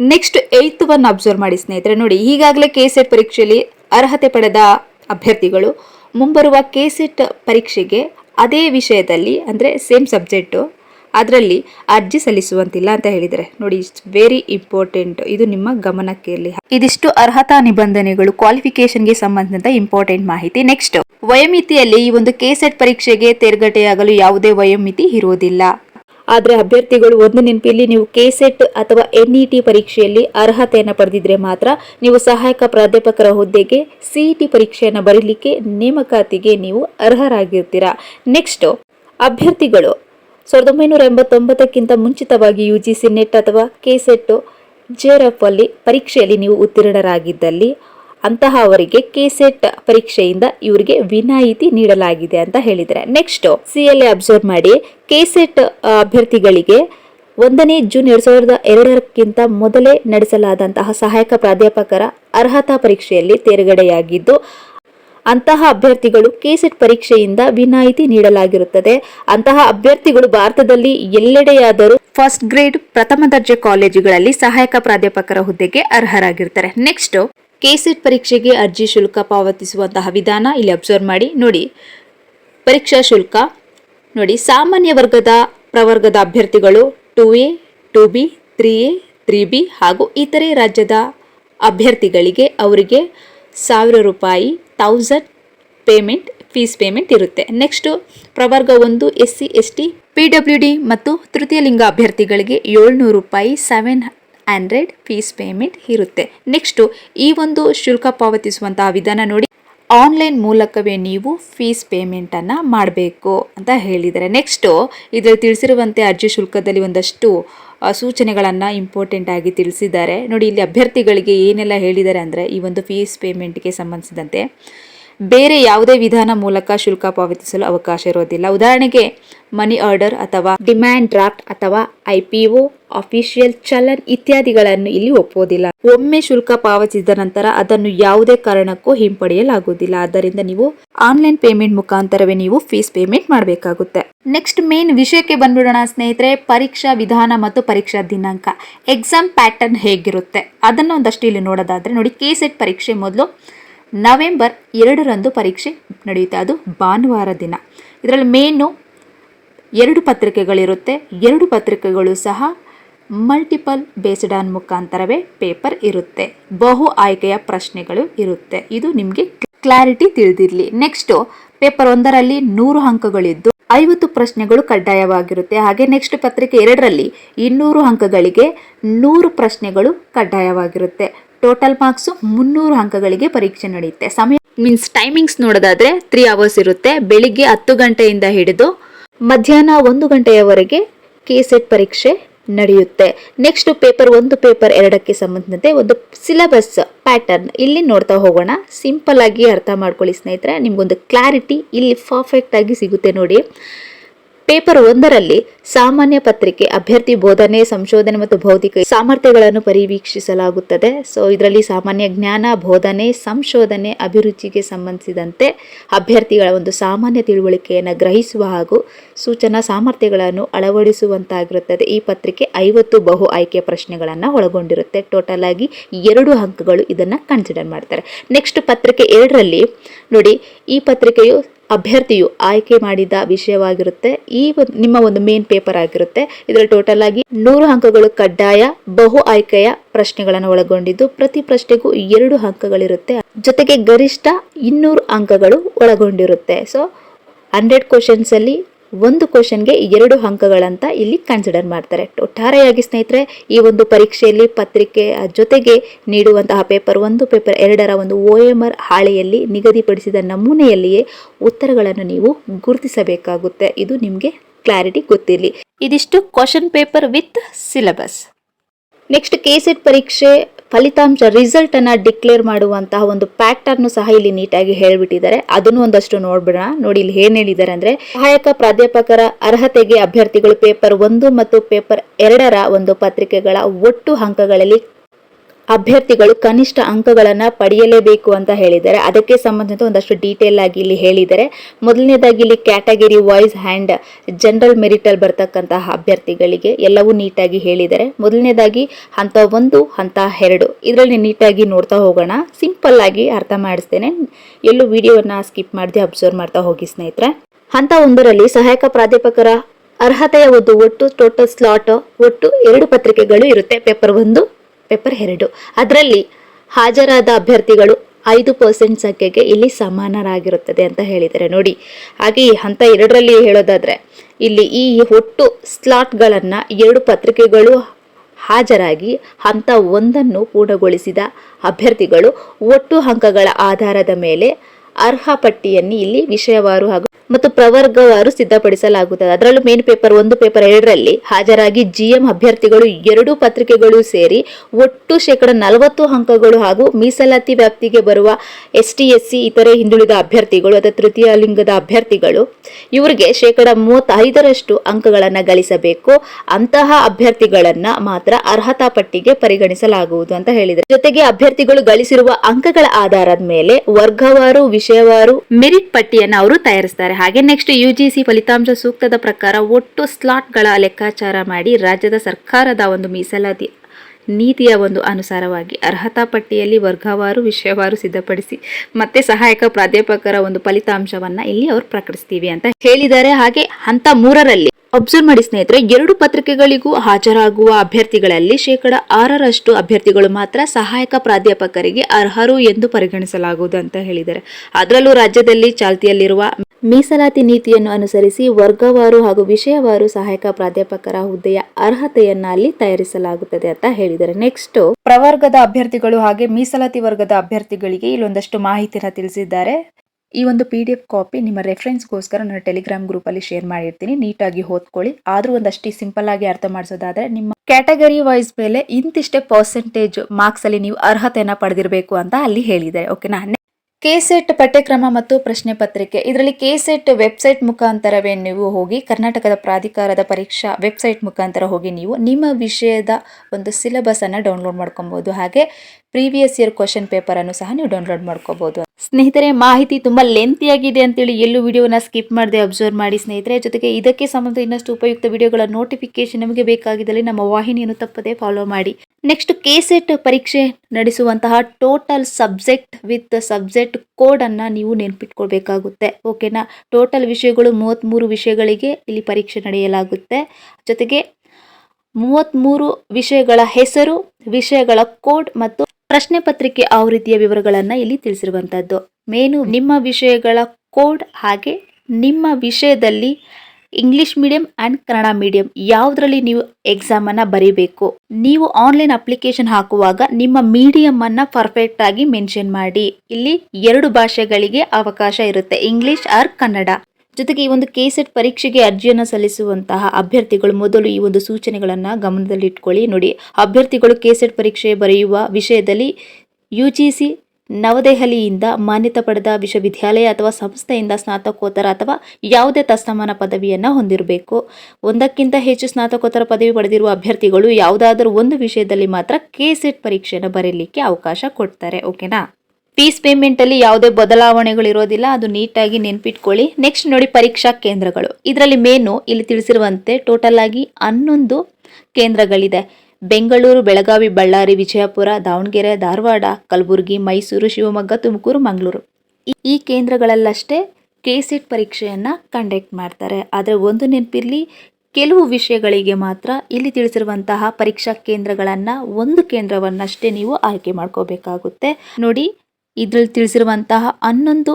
ನೆಕ್ಸ್ಟ್ ಏತ್ ಒನ್ ಅಬ್ಸರ್ವ್ ಮಾಡಿ ಸ್ನೇಹಿತರೆ. ನೋಡಿ, ಈಗಾಗಲೇ ಕೆಸೆಟ್ ಪರೀಕ್ಷೆಯಲ್ಲಿ ಅರ್ಹತೆ ಪಡೆದ ಅಭ್ಯರ್ಥಿಗಳು ಮುಂಬರುವ ಕೆಸೆಟ್ ಪರೀಕ್ಷೆಗೆ ಅದೇ ವಿಷಯದಲ್ಲಿ, ಅಂದರೆ ಸೇಮ್ ಸಬ್ಜೆಕ್ಟು ಅದರಲ್ಲಿ ಅರ್ಜಿ ಸಲ್ಲಿಸುವಂತಿಲ್ಲ ಅಂತ ಹೇಳಿದರೆ ನೋಡಿ ಇಟ್ಸ್ ವೆರಿ ಇಂಪಾರ್ಟೆಂಟ್ ಇದು ನಿಮ್ಮ ಗಮನಕ್ಕೆ ಇರಲಿ. ಇದಿಷ್ಟು ಅರ್ಹತಾ ನಿಬಂಧನೆಗಳು ಕ್ವಾಲಿಫಿಕೇಶನ್ಗೆ ಸಂಬಂಧಿಸಿದ ಇಂಪಾರ್ಟೆಂಟ್ ಮಾಹಿತಿ. ನೆಕ್ಸ್ಟ್ ವಯೋಮಿತಿಯಲ್ಲಿ ಈ ಒಂದು ಕೆಸೆಟ್ ಪರೀಕ್ಷೆಗೆ ತೇರ್ಗಡೆಯಾಗಲು ಯಾವುದೇ ವಯೋಮಿತಿ ಇರುವುದಿಲ್ಲ. ಆದರೆ ಅಭ್ಯರ್ಥಿಗಳು ಒಂದು ನೆನಪಿಲ್ಲಿ, ನೀವು ಕೆಸೆಟ್ ಅಥವಾ ಎನ್ ಇ ಟಿ ಪರೀಕ್ಷೆಯಲ್ಲಿ ಅರ್ಹತೆಯನ್ನು ಪಡೆದಿದ್ರೆ ಮಾತ್ರ ನೀವು ಸಹಾಯಕ ಪ್ರಾಧ್ಯಾಪಕರ ಹುದ್ದೆಗೆ ಸಿ ಇ ಟಿ ಪರೀಕ್ಷೆಯನ್ನು ಬರೀಲಿಕ್ಕೆ ನೇಮಕಾತಿಗೆ ನೀವು ಅರ್ಹರಾಗಿರ್ತೀರಾ. ನೆಕ್ಸ್ಟ್ ಅಭ್ಯರ್ಥಿಗಳು ಸಾವಿರದ ಒಂಬೈನೂರ ಎಂಬತ್ತೊಂಬತ್ತಕ್ಕಿಂತ ಮುಂಚಿತವಾಗಿ ಯು ಜಿ ಸಿ ನೆಟ್ ಅಥವಾ ಕೆ ಸೆಟ್ ಜೆಆರ್ಎಫ್ ಅಲ್ಲಿ ಪರೀಕ್ಷೆಯಲ್ಲಿ ನೀವು ಉತ್ತೀರ್ಣರಾಗಿದ್ದಲ್ಲಿ ಅಂತಹ ಅವರಿಗೆ ಕೆಸೆಟ್ ಪರೀಕ್ಷೆಯಿಂದ ಇವರಿಗೆ ವಿನಾಯಿತಿ ನೀಡಲಾಗಿದೆ ಅಂತ ಹೇಳಿದರೆ ನೆಕ್ಸ್ಟ್ ಸಿ ಎಲ್ ಅಬ್ಸರ್ವ್ ಮಾಡಿ. ಕೆಸೆಟ್ ಅಭ್ಯರ್ಥಿಗಳಿಗೆ ಒಂದನೇ ಜೂನ್ ಎರಡು ಸಾವಿರದ ಎರಡರಕ್ಕಿಂತ ಮೊದಲೇ ನಡೆಸಲಾದಂತಹ ಸಹಾಯಕ ಪ್ರಾಧ್ಯಾಪಕರ ಅರ್ಹತಾ ಪರೀಕ್ಷೆಯಲ್ಲಿ ತೇರ್ಗಡೆಯಾಗಿದ್ದು ಅಂತಹ ಅಭ್ಯರ್ಥಿಗಳು ಕೆಸೆಟ್ ಪರೀಕ್ಷೆಯಿಂದ ವಿನಾಯಿತಿ ನೀಡಲಾಗಿರುತ್ತದೆ. ಅಂತಹ ಅಭ್ಯರ್ಥಿಗಳು ಭಾರತದಲ್ಲಿ ಎಲ್ಲೆಡೆಯಾದರೂ ಫಸ್ಟ್ ಗ್ರೇಡ್ ಪ್ರಥಮ ದರ್ಜೆ ಕಾಲೇಜುಗಳಲ್ಲಿ ಸಹಾಯಕ ಪ್ರಾಧ್ಯಾಪಕರ ಹುದ್ದೆಗೆ ಅರ್ಹರಾಗಿರ್ತಾರೆ ನೆಕ್ಸ್ಟ್, ಕೆಸೆಟ್ ಪರೀಕ್ಷೆಗೆ ಅರ್ಜಿ ಶುಲ್ಕ ಪಾವತಿಸುವಂತಹ ವಿಧಾನ ಇಲ್ಲಿ ಅಬ್ಸರ್ವ್ ಮಾಡಿ. ನೋಡಿ, ಪರೀಕ್ಷಾ ಶುಲ್ಕ. ನೋಡಿ, ಸಾಮಾನ್ಯ ವರ್ಗದ ಪ್ರವರ್ಗದ ಅಭ್ಯರ್ಥಿಗಳು two A, two B, three A, three B ಹಾಗೂ ಇತರೆ ರಾಜ್ಯದ ಅಭ್ಯರ್ಥಿಗಳಿಗೆ ಅವರಿಗೆ ಸಾವಿರ ರೂಪಾಯಿ ತೌಸಂಡ್ ಪೇಮೆಂಟ್ ಫೀಸ್ ಪೇಮೆಂಟ್ ಇರುತ್ತೆ. ನೆಕ್ಸ್ಟು ಪ್ರವರ್ಗ ಒಂದು S C S T P W D ಮತ್ತು ತೃತೀಯ ಲಿಂಗ ಅಭ್ಯರ್ಥಿಗಳಿಗೆ ಏಳ್ನೂರು ರೂಪಾಯಿ ಸೆವೆನ್ ಹಂಡ್ರೆಡ್ ಫೀಸ್ ಪೇಮೆಂಟ್ ಇರುತ್ತೆ. ನೆಕ್ಸ್ಟು ಈ ಒಂದು ಶುಲ್ಕ ಪಾವತಿಸುವಂತಹ ವಿಧಾನ ನೋಡಿ. ಆನ್ಲೈನ್ ಮೂಲಕವೇ ನೀವು ಫೀಸ್ ಪೇಮೆಂಟನ್ನು ಮಾಡಬೇಕು ಅಂತ ಹೇಳಿದರೆ ನೆಕ್ಸ್ಟು ಇದರಲ್ಲಿ ತಿಳಿಸಿರುವಂತೆ ಅರ್ಜಿ ಶುಲ್ಕದಲ್ಲಿ ಒಂದಷ್ಟು ಸೂಚನೆಗಳನ್ನು ಇಂಪಾರ್ಟೆಂಟ್ ಆಗಿ ತಿಳಿಸಿದ್ದಾರೆ. ನೋಡಿ, ಇಲ್ಲಿ ಅಭ್ಯರ್ಥಿಗಳಿಗೆ ಏನೆಲ್ಲ ಹೇಳಿದ್ದಾರೆ ಅಂದರೆ ಈ ಒಂದು ಫೀಸ್ ಪೇಮೆಂಟ್ಗೆ ಸಂಬಂಧಿಸಿದಂತೆ. ಬೇರೆ ಯಾವುದೇ ವಿಧಾನ ಮೂಲಕ ಶುಲ್ಕ ಪಾವತಿಸಲು ಅವಕಾಶ ಇರೋದಿಲ್ಲ. ಉದಾಹರಣೆಗೆ ಮನಿ ಆರ್ಡರ್ ಅಥವಾ ಡಿಮ್ಯಾಂಡ್ ಡ್ರಾಫ್ಟ್ ಅಥವಾ I P O official challan ಇತ್ಯಾದಿಗಳನ್ನು ಇಲ್ಲಿ ಒಪ್ಪೋದಿಲ್ಲ ಒಮ್ಮೆ ಶುಲ್ಕ ಪಾವತಿಸಿದ ನಂತರ ಅದನ್ನು ಯಾವುದೇ ಕಾರಣಕ್ಕೂ ಹಿಂಪಡೆಯಲಾಗುವುದಿಲ್ಲ. ಆದ್ದರಿಂದ ನೀವು ಆನ್ಲೈನ್ ಪೇಮೆಂಟ್ ಮುಖಾಂತರವೇ ನೀವು ಫೀಸ್ ಪೇಮೆಂಟ್ ಮಾಡಬೇಕಾಗುತ್ತೆ. ನೆಕ್ಸ್ಟ್ ಮೇನ್ ವಿಷಯಕ್ಕೆ ಬಂದ್ಬಿಡೋಣ ಸ್ನೇಹಿತರೆ, ಪರೀಕ್ಷಾ ವಿಧಾನ ಮತ್ತು ಪರೀಕ್ಷಾ ದಿನಾಂಕ. ಎಕ್ಸಾಮ್ ಪ್ಯಾಟರ್ನ್ ಹೇಗಿರುತ್ತೆ? ಅದನ್ನು ಒಂದಷ್ಟು ಇಲ್ಲಿ ನೋಡೋದಾದ್ರೆ ನೋಡಿ, ಕೆ ಸೆಟ್ ಪರೀಕ್ಷೆ ಮೊದಲು ನವೆಂಬರ್ ಎರಡರಂದು ಪರೀಕ್ಷೆ ನಡೆಯುತ್ತೆ. ಅದು ಭಾನುವಾರ ದಿನ. ಇದರಲ್ಲಿ ಮೇನು ಎರಡು ಪತ್ರಿಕೆಗಳಿರುತ್ತೆ. ಎರಡು ಪತ್ರಿಕೆಗಳು ಸಹ ಮಲ್ಟಿಪಲ್ ಬೇಸ್ಡ್ ಆನ್ ಮುಖಾಂತರವೇ ಪೇಪರ್ ಇರುತ್ತೆ. ಬಹು ಆಯ್ಕೆಯ ಪ್ರಶ್ನೆಗಳು ಇರುತ್ತೆ. ಇದು ನಿಮಗೆ ಕ್ಲಾರಿಟಿ ತಿಳಿದಿರಲಿ. ನೆಕ್ಸ್ಟು ಪೇಪರ್ ಒಂದರಲ್ಲಿ ನೂರು ಅಂಕಗಳಿದ್ದು ಐವತ್ತು ಪ್ರಶ್ನೆಗಳು ಕಡ್ಡಾಯವಾಗಿರುತ್ತೆ. ಹಾಗೆ ನೆಕ್ಸ್ಟ್ ಪತ್ರಿಕೆ ಎರಡರಲ್ಲಿ ಇನ್ನೂರು ಅಂಕಗಳಿಗೆ ನೂರು ಪ್ರಶ್ನೆಗಳು ಕಡ್ಡಾಯವಾಗಿರುತ್ತೆ. ಟೋಟಲ್ ಮಾರ್ಕ್ಸು ಮುನ್ನೂರು ಅಂಕಗಳಿಗೆ ಪರೀಕ್ಷೆ ನಡೆಯುತ್ತೆ. ಸಮಯ ಮೀನ್ಸ್ ಟೈಮಿಂಗ್ಸ್ ನೋಡೋದಾದ್ರೆ ತ್ರೀ ಅವರ್ಸ್ ಇರುತ್ತೆ. ಬೆಳಿಗ್ಗೆ ಹತ್ತು ಗಂಟೆಯಿಂದ ಹಿಡಿದು ಮಧ್ಯಾಹ್ನ ಒಂದು ಗಂಟೆಯವರೆಗೆ ಕೆ ಸೆಟ್ ಪರೀಕ್ಷೆ ನಡೆಯುತ್ತೆ. ನೆಕ್ಸ್ಟ್ ಪೇಪರ್ ಒಂದು ಪೇಪರ್ ಎರಡಕ್ಕೆ ಸಂಬಂಧಿಸಿದಂತೆ ಒಂದು ಸಿಲೆಬಸ್ ಪ್ಯಾಟರ್ನ್ ಇಲ್ಲಿ ನೋಡ್ತಾ ಹೋಗೋಣ. ಸಿಂಪಲ್ ಆಗಿ ಅರ್ಥ ಮಾಡ್ಕೊಳ್ಳಿ ಸ್ನೇಹಿತರೆ. ನಿಮ್ಗೊಂದು ಕ್ಲಾರಿಟಿ ಇಲ್ಲಿ ಪರ್ಫೆಕ್ಟ್ ಆಗಿ ಸಿಗುತ್ತೆ ನೋಡಿ. ಪೇಪರ್ ಒಂದರಲ್ಲಿ ಸಾಮಾನ್ಯ ಪತ್ರಿಕೆ, ಅಭ್ಯರ್ಥಿ ಬೋಧನೆ, ಸಂಶೋಧನೆ ಮತ್ತು ಭೌತಿಕ ಸಾಮರ್ಥ್ಯಗಳನ್ನು ಪರಿವೀಕ್ಷಿಸಲಾಗುತ್ತದೆ. ಸೊ ಇದರಲ್ಲಿ ಸಾಮಾನ್ಯ ಜ್ಞಾನ, ಬೋಧನೆ, ಸಂಶೋಧನೆ, ಅಭಿರುಚಿಗೆ ಸಂಬಂಧಿಸಿದಂತೆ ಅಭ್ಯರ್ಥಿಗಳ ಒಂದು ಸಾಮಾನ್ಯ ತಿಳುವಳಿಕೆಯನ್ನು ಗ್ರಹಿಸುವ ಹಾಗೂ ಸೂಚನಾ ಸಾಮರ್ಥ್ಯಗಳನ್ನು ಅಳವಡಿಸುವಂತಾಗಿರುತ್ತದೆ. ಈ ಪತ್ರಿಕೆ ಐವತ್ತು ಬಹು ಆಯ್ಕೆ ಪ್ರಶ್ನೆಗಳನ್ನು ಒಳಗೊಂಡಿರುತ್ತೆ. ಟೋಟಲ್ ಆಗಿ ಎರಡು ಅಂಕಗಳು ಇದನ್ನು ಕನ್ಸಿಡರ್ ಮಾಡ್ತಾರೆ. ನೆಕ್ಸ್ಟ್ ಪತ್ರಿಕೆ ಎರಡರಲ್ಲಿ ನೋಡಿ, ಈ ಪತ್ರಿಕೆಯು ಅಭ್ಯರ್ಥಿಯು ಆಯ್ಕೆ ಮಾಡಿದ ವಿಷಯವಾಗಿರುತ್ತೆ. ಈ ನಿಮ್ಮ ಒಂದು ಮೇನ್ ಪೇಪರ್ ಆಗಿರುತ್ತೆ. ಇದರಲ್ಲಿ ಟೋಟಲ್ ಆಗಿ ನೂರು ಅಂಕಗಳು ಕಡ್ಡಾಯ, ಬಹು ಆಯ್ಕೆಯ ಪ್ರಶ್ನೆಗಳನ್ನು ಒಳಗೊಂಡಿದ್ದು, ಪ್ರತಿ ಪ್ರಶ್ನೆಗೂ ಎರಡು ಅಂಕಗಳಿರುತ್ತೆ. ಜೊತೆಗೆ ಗರಿಷ್ಠ ಇನ್ನೂರು ಅಂಕಗಳು ಒಳಗೊಂಡಿರುತ್ತೆ. ಸೊ ಹಂಡ್ರೆಡ್ ಕ್ವಶನ್ಸ್ ಅಲ್ಲಿ ಒಂದು ಕ್ವಶನ್ಗೆ ಎರಡು ಅಂಕಗಳಂತ ಇಲ್ಲಿ ಕನ್ಸಿಡರ್ ಮಾಡ್ತಾರೆ. ಒಟ್ಟಾರೆಯಾಗಿ ಸ್ನೇಹಿತರೆ, ಈ ಒಂದು ಪರೀಕ್ಷೆಯಲ್ಲಿ ಪತ್ರಿಕೆ ಜೊತೆಗೆ ನೀಡುವಂತಹ ಪೇಪರ್ ಒಂದು ಪೇಪರ್ ಎರಡರ ಒಂದು ಒ ಎಂ ಆರ್ ಹಾಳೆಯಲ್ಲಿ ನಿಗದಿಪಡಿಸಿದ ನಮೂನೆಯಲ್ಲಿಯೇ ಉತ್ತರಗಳನ್ನು ನೀವು ಗುರುತಿಸಬೇಕಾಗುತ್ತೆ. ಇದು ನಿಮಗೆ ಕ್ಲಾರಿಟಿ ಗೊತ್ತಿರಲಿ. ಇದಿಷ್ಟು question paper with syllabus next K SET ಪರೀಕ್ಷೆ ಫಲಿತಾಂಶ ರಿಸಲ್ಟ್ ಅನ್ನ ಡಿಕ್ಲೇರ್ ಮಾಡುವಂತಹ ಒಂದು ಪ್ಯಾಟರ್ನ್ ಸಹ ಇಲ್ಲಿ ನೀಟಾಗಿ ಹೇಳಿಬಿಟ್ಟಿದ್ದಾರೆ. ಅದನ್ನು ಒಂದಷ್ಟು ನೋಡ್ಬಿಡೋಣ. ನೋಡಿ, ಇಲ್ಲಿ ಏನ್ ಹೇಳಿದ್ದಾರೆ ಅಂದ್ರೆ, ಸಹಾಯಕ ಪ್ರಾಧ್ಯಾಪಕರ ಅರ್ಹತೆಗೆ ಅಭ್ಯರ್ಥಿಗಳು ಪೇಪರ್ ಒಂದು ಮತ್ತು ಪೇಪರ್ ಎರಡರ ಒಂದು ಪತ್ರಿಕೆಗಳ ಒಟ್ಟು ಅಂಕಗಳಲ್ಲಿ ಅಭ್ಯರ್ಥಿಗಳು ಕನಿಷ್ಠ ಅಂಕಗಳನ್ನು ಪಡೆಯಲೇಬೇಕು ಅಂತ ಹೇಳಿದ್ದಾರೆ. ಅದಕ್ಕೆ ಸಂಬಂಧಿಸಿದ ಒಂದಷ್ಟು ಡೀಟೇಲ್ ಆಗಿ ಇಲ್ಲಿ ಹೇಳಿದ್ದಾರೆ. ಮೊದಲನೇದಾಗಿ ಇಲ್ಲಿ ಕ್ಯಾಟಗರಿ ವೈಸ್ ಹ್ಯಾಂಡ್ ಜನರಲ್ ಮೆರಿಟಲ್ ಬರ್ತಕ್ಕಂತಹ ಅಭ್ಯರ್ಥಿಗಳಿಗೆ ಎಲ್ಲವೂ ನೀಟಾಗಿ ಹೇಳಿದ್ದಾರೆ. ಮೊದಲನೇದಾಗಿ ಹಂತ ಒಂದು, ಹಂತ ಎರಡು. ಇದರಲ್ಲಿ ನೀಟಾಗಿ ನೋಡ್ತಾ ಹೋಗೋಣ. ಸಿಂಪಲ್ ಆಗಿ ಅರ್ಥ ಮಾಡಿಸ್ತೇನೆ. ಎಲ್ಲೂ ವಿಡಿಯೋವನ್ನು ಸ್ಕಿಪ್ ಮಾಡದೆ ಅಬ್ಸರ್ವ್ ಮಾಡ್ತಾ ಹೋಗಿ ಸ್ನೇಹಿತರೆ. ಹಂತ ಒಂದರಲ್ಲಿ ಸಹಾಯಕ ಪ್ರಾಧ್ಯಾಪಕರ ಅರ್ಹತೆಯ ಒಂದು ಒಟ್ಟು ಟೋಟಲ್ ಸ್ಲಾಟ್ ಒಟ್ಟು ಎರಡು ಪತ್ರಿಕೆಗಳು ಇರುತ್ತೆ. ಪೇಪರ್ ಒಂದು ಪೇಪರ್ ಎರಡು. ಅದರಲ್ಲಿ ಹಾಜರಾದ ಅಭ್ಯರ್ಥಿಗಳು ಐದು ಪರ್ಸೆಂಟ್ ಸಂಖ್ಯೆಗೆ ಇಲ್ಲಿ ಸಮಾನರಾಗಿರುತ್ತದೆ ಅಂತ ಹೇಳಿದ್ದಾರೆ. ನೋಡಿ, ಹಾಗೆ ಈ ಹಂತ ಎರಡರಲ್ಲಿ ಹೇಳೋದಾದರೆ, ಇಲ್ಲಿ ಈ ಒಟ್ಟು ಸ್ಲಾಟ್ಗಳನ್ನು ಎರಡು ಪತ್ರಿಕೆಗಳು ಹಾಜರಾಗಿ ಹಂತ ಒಂದನ್ನು ಪೂರ್ಣಗೊಳಿಸಿದ ಅಭ್ಯರ್ಥಿಗಳು ಒಟ್ಟು ಅಂಕಗಳ ಆಧಾರದ ಮೇಲೆ ಅರ್ಹ ಪಟ್ಟಿಯನ್ನು ಇಲ್ಲಿ ವಿಷಯವಾರು ಹಾಗೂ ಮತ್ತು ಪ್ರವರ್ಗವಾರು ಸಿದ್ಧಪಡಿಸಲಾಗುತ್ತದೆ. ಅದರಲ್ಲೂ ಮೇನ್ ಪೇಪರ್ ಒಂದು ಪೇಪರ್ ಎರಡರಲ್ಲಿ ಹಾಜರಾಗಿ ಜಿಎಂ ಅಭ್ಯರ್ಥಿಗಳು ಎರಡು ಪತ್ರಿಕೆಗಳು ಸೇರಿ ಒಟ್ಟು ಶೇಕಡ ನಲವತ್ತು ಅಂಕಗಳು ಹಾಗೂ ಮೀಸಲಾತಿ ವ್ಯಾಪ್ತಿಗೆ ಬರುವ ಎಸ್ ಟಿ ಎಸ್ ಸಿ, ಇತರೆ ಹಿಂದುಳಿದ ಅಭ್ಯರ್ಥಿಗಳು ಅಥವಾ ತೃತೀಯ ಲಿಂಗದ ಅಭ್ಯರ್ಥಿಗಳು, ಇವರಿಗೆ ಶೇಕಡ ಮೂವತ್ತೈದರಷ್ಟು ಅಂಕಗಳನ್ನು ಗಳಿಸಬೇಕು. ಅಂತಹ ಅಭ್ಯರ್ಥಿಗಳನ್ನ ಮಾತ್ರ ಅರ್ಹತಾ ಪಟ್ಟಿಗೆ ಪರಿಗಣಿಸಲಾಗುವುದು ಅಂತ ಹೇಳಿದರು ಜೊತೆಗೆ ಅಭ್ಯರ್ಥಿಗಳು ಗಳಿಸಿರುವ ಅಂಕಗಳ ಆಧಾರದ ಮೇಲೆ ವರ್ಗವಾರು ವಿಷಯವಾರು ಮೆರಿಟ್ ಪಟ್ಟಿಯನ್ನು ಅವರು ತಯಾರಿಸ್ತಾರೆ. ಹಾಗೆ ನೆಕ್ಸ್ಟ್ ಯು ಜಿ ಸಿ ಫಲಿತಾಂಶ ಸೂಕ್ತದ ಪ್ರಕಾರ ಒಟ್ಟು ಸ್ಲಾಟ್ಗಳ ಲೆಕ್ಕಾಚಾರ ಮಾಡಿ ರಾಜ್ಯದ ಸರ್ಕಾರದ ಒಂದು ಮೀಸಲಾತಿ ನೀತಿಯ ಒಂದು ಅನುಸಾರವಾಗಿ ಅರ್ಹತಾ ಪಟ್ಟಿಯಲ್ಲಿ ವರ್ಗವಾರು, ವಿಷಯವಾರು ಸಿದ್ಧಪಡಿಸಿ ಮತ್ತೆ ಸಹಾಯಕ ಪ್ರಾಧ್ಯಾಪಕರ ಒಂದು ಫಲಿತಾಂಶವನ್ನ ಇಲ್ಲಿ ಅವರು ಪ್ರಕಟಿಸ್ತೀವಿ ಅಂತ ಹೇಳಿದ್ದಾರೆ. ಹಾಗೆ ಹಂತ ಮೂರರಲ್ಲಿ ಅಬ್ಸರ್ವ್ ಮಾಡಿ ಸ್ನೇಹಿತರೆ, ಎರಡು ಪತ್ರಿಕೆಗಳಿಗೂ ಹಾಜರಾಗುವ ಅಭ್ಯರ್ಥಿಗಳಲ್ಲಿ ಶೇಕಡ ಆರರಷ್ಟು ಅಭ್ಯರ್ಥಿಗಳು ಮಾತ್ರ ಸಹಾಯಕ ಪ್ರಾಧ್ಯಾಪಕರಿಗೆ ಅರ್ಹರು ಎಂದು ಪರಿಗಣಿಸಲಾಗುವುದು ಅಂತ ಹೇಳಿದ್ದಾರೆ. ಅದರಲ್ಲೂ ರಾಜ್ಯದಲ್ಲಿ ಚಾಲ್ತಿಯಲ್ಲಿರುವ ಮೀಸಲಾತಿ ನೀತಿಯನ್ನು ಅನುಸರಿಸಿ ವರ್ಗವಾರು ಹಾಗೂ ವಿಷಯವಾರು ಸಹಾಯಕ ಪ್ರಾಧ್ಯಾಪಕರ ಹುದ್ದೆಯ ಅರ್ಹತೆಯನ್ನ ಅಲ್ಲಿ ತಯಾರಿಸಲಾಗುತ್ತದೆ ಅಂತ ಹೇಳಿದ್ದಾರೆ. ನೆಕ್ಸ್ಟ್ ಪ್ರವರ್ಗದ ಅಭ್ಯರ್ಥಿಗಳು ಹಾಗೆ ಮೀಸಲಾತಿ ವರ್ಗದ ಅಭ್ಯರ್ಥಿಗಳಿಗೆ ಇಲ್ಲೊಂದಷ್ಟು ಮಾಹಿತಿಯನ್ನು ತಿಳಿಸಿದ್ದಾರೆ. ಈ ಒಂದು ಪಿ ಡಿ ಎಫ್ ಕಾಪಿ ನಿಮ್ಮ ರೆಫರೆನ್ಸ್ಗೋಸ್ಕರ ನಾನು ಟೆಲಿಗ್ರಾಮ್ ಗ್ರೂಪಲ್ಲಿ ಶೇರ್ ಮಾಡಿರ್ತೀನಿ. ನೀಟಾಗಿ ಓದ್ಕೊಳ್ಳಿ. ಆದರೂ ಒಂದಷ್ಟು ಸಿಂಪಲ್ ಆಗಿ ಅರ್ಥ ಮಾಡಿಸೋದಾದ್ರೆ ನಿಮ್ಮ ಕ್ಯಾಟಗರಿ ವೈಸ್ ಮೇಲೆ ಇಂತಿಷ್ಟೇ ಪರ್ಸೆಂಟೇಜ್ ಮಾರ್ಕ್ಸ್ ಅಲ್ಲಿ ನೀವು ಅರ್ಹತೆಯನ್ನು ಪಡೆದಿರಬೇಕು ಅಂತ ಅಲ್ಲಿ ಹೇಳಿದೆ ಓಕೆನಾ ಕೆಸೆಟ್ ಪಠ್ಯಕ್ರಮ ಮತ್ತು ಪ್ರಶ್ನೆ ಪತ್ರಿಕೆ. ಇದರಲ್ಲಿ ಕೆಸೆಟ್ ವೆಬ್ಸೈಟ್ ಮುಖಾಂತರವೇ ನೀವು ಹೋಗಿ ಕರ್ನಾಟಕದ ಪ್ರಾಧಿಕಾರದ ಪರೀಕ್ಷಾ ವೆಬ್ಸೈಟ್ ಮುಖಾಂತರ ಹೋಗಿ ನೀವು ನಿಮ್ಮ ವಿಷಯದ ಒಂದು ಸಿಲೆಬಸ್ ಅನ್ನ ಡೌನ್ಲೋಡ್ ಮಾಡ್ಕೊಬೋದು. ಹಾಗೆ ಪ್ರೀವಿಯಸ್ ಇಯರ್ ಕ್ವಶನ್ ಪೇಪರ್ ಅನ್ನು ಸಹ ನೀವು ಡೌನ್ಲೋಡ್ ಮಾಡ್ಕೋಬಹುದು ಸ್ನೇಹಿತರೆ, ಮಾಹಿತಿ ತುಂಬಾ ಲೆಂತಿ ಆಗಿದೆ ಅಂತೇಳಿ ಎಲ್ಲೂ ವಿಡಿಯೋನ ಸ್ಕಿಪ್ ಮಾಡದೆ ಅಬ್ಸರ್ವ್ ಮಾಡಿ ಸ್ನೇಹಿತರೆ. ಜೊತೆಗೆ ಇದಕ್ಕೆ ಸಂಬಂಧ ಇನ್ನಷ್ಟು ಉಪಯುಕ್ತ ವಿಡಿಯೋಗಳ ನೋಟಿಫಿಕೇಶನ್ ನಿಮಗೆ ಬೇಕಾಗಿದ್ದಲ್ಲಿ ನಮ್ಮ ವಾಹಿನಿಯನ್ನು ತಪ್ಪದೆ ಫಾಲೋ ಮಾಡಿ. ನೆಕ್ಸ್ಟ್ ಕೆಸೆಟ್ ಪರೀಕ್ಷೆ ನಡೆಸುವಂತಹ total subject with subject code ಅನ್ನ ನೀವು ನೆನ್ಪಿಟ್ಕೊಳ್ಬೇಕಾಗುತ್ತೆ. ಓಕೆನಾ? ಟೋಟಲ್ ವಿಷಯಗಳು ಮೂವತ್ತ್ಮೂರು ವಿಷಯಗಳಿಗೆ ಇಲ್ಲಿ ಪರೀಕ್ಷೆ ನಡೆಯಲಾಗುತ್ತೆ. ಜೊತೆಗೆ ಮೂವತ್ತ್ಮೂರು ವಿಷಯಗಳ ಹೆಸರು, ವಿಷಯಗಳ ಕೋಡ್ ಮತ್ತು ಪ್ರಶ್ನೆ ಪತ್ರಿಕೆ ಆವೃತ್ತಿಯ ವಿವರಗಳನ್ನು ಇಲ್ಲಿ ತಿಳಿಸಿರುವಂಥದ್ದು ಮೇನು ನಿಮ್ಮ ವಿಷಯಗಳ ಕೋಡ್ ಹಾಗೆ ನಿಮ್ಮ ವಿಷಯದಲ್ಲಿ English medium and Kannada medium ಯಾವುದರಲ್ಲಿ ನೀವು ಎಕ್ಸಾಮನ್ನು ಬರೀಬೇಕು. ನೀವು ಆನ್ಲೈನ್ ಅಪ್ಲಿಕೇಶನ್ ಹಾಕುವಾಗ ನಿಮ್ಮ ಮೀಡಿಯಮನ್ನು ಪರ್ಫೆಕ್ಟ್ ಆಗಿ ಮೆನ್ಷನ್ ಮಾಡಿ. ಇಲ್ಲಿ ಎರಡು ಭಾಷೆಗಳಿಗೆ ಅವಕಾಶ ಇರುತ್ತೆ, ಇಂಗ್ಲಿಷ್ ಆರ್ ಕನ್ನಡ. ಜೊತೆಗೆ ಈ ಒಂದು ಕೆಸೆಟ್ ಪರೀಕ್ಷೆಗೆ ಅರ್ಜಿಯನ್ನು ಸಲ್ಲಿಸುವಂತಹ ಅಭ್ಯರ್ಥಿಗಳು ಮೊದಲು ಈ ಒಂದು ಸೂಚನೆಗಳನ್ನು ಗಮನದಲ್ಲಿಟ್ಕೊಳ್ಳಿ. ನೋಡಿ, ಅಭ್ಯರ್ಥಿಗಳು ಕೆಸೆಟ್ ಪರೀಕ್ಷೆ ಬರೆಯುವ ವಿಷಯದಲ್ಲಿ ಯು ನವದೆಹಲಿಯಿಂದ ಮಾನ್ಯತೆ ಪಡೆದ ವಿಶ್ವವಿದ್ಯಾಲಯ ಅಥವಾ ಸಂಸ್ಥೆಯಿಂದ ಸ್ನಾತಕೋತ್ತರ ಅಥವಾ ಯಾವುದೇ ತಸ್ತಮಾನ ಪದವಿಯನ್ನು ಹೊಂದಿರಬೇಕು. ಒಂದಕ್ಕಿಂತ ಹೆಚ್ಚು ಸ್ನಾತಕೋತ್ತರ ಪದವಿ ಪಡೆದಿರುವ ಅಭ್ಯರ್ಥಿಗಳು ಯಾವುದಾದರೂ ಒಂದು ವಿಷಯದಲ್ಲಿ ಮಾತ್ರ ಕೆ ಸೆಟ್ ಪರೀಕ್ಷೆಯನ್ನು ಬರೀಲಿಕ್ಕೆ ಅವಕಾಶ ಕೊಡ್ತಾರೆ. ಓಕೆನಾ? ಫೀಸ್ ಪೇಮೆಂಟಲ್ಲಿ ಯಾವುದೇ ಬದಲಾವಣೆಗಳು ಇರೋದಿಲ್ಲ, ಅದು ನೀಟಾಗಿ ನೆನ್ಪಿಟ್ಕೊಳ್ಳಿ. ನೆಕ್ಸ್ಟ್ ನೋಡಿ ಪರೀಕ್ಷಾ ಕೇಂದ್ರಗಳು. ಇದರಲ್ಲಿ ಮೇನು ಇಲ್ಲಿ ತಿಳಿಸಿರುವಂತೆ ಟೋಟಲ್ ಆಗಿ ಹನ್ನೊಂದು ಕೇಂದ್ರಗಳಿದೆ. ಬೆಂಗಳೂರು, ಬೆಳಗಾವಿ, ಬಳ್ಳಾರಿ, ವಿಜಯಪುರ, ದಾವಣಗೆರೆ, ಧಾರವಾಡ, ಕಲಬುರಗಿ, ಮೈಸೂರು, ಶಿವಮೊಗ್ಗ, ತುಮಕೂರು, ಮಂಗಳೂರು. ಈ- ಈ ಕೇಂದ್ರಗಳಲ್ಲಷ್ಟೇ ಕೆ ಸೆಟ್ ಪರೀಕ್ಷೆಯನ್ನು ಕಂಡಕ್ಟ್ ಮಾಡ್ತಾರೆ. ಆದರೆ ಒಂದು ನೆನಪಿರಲಿ, ಕೆಲವು ವಿಷಯಗಳಿಗೆ ಮಾತ್ರ ಇಲ್ಲಿ ತಿಳಿಸಿರುವಂತಹ ಪರೀಕ್ಷಾ ಕೇಂದ್ರಗಳನ್ನು ಒಂದು ಕೇಂದ್ರವನ್ನಷ್ಟೇ ನೀವು ಆಯ್ಕೆ ಮಾಡ್ಕೋಬೇಕಾಗುತ್ತೆ. ನೋಡಿ ಇದ್ರಲ್ಲಿ ತಿಳಿಸಿರುವಂತಹ ಹನ್ನೊಂದು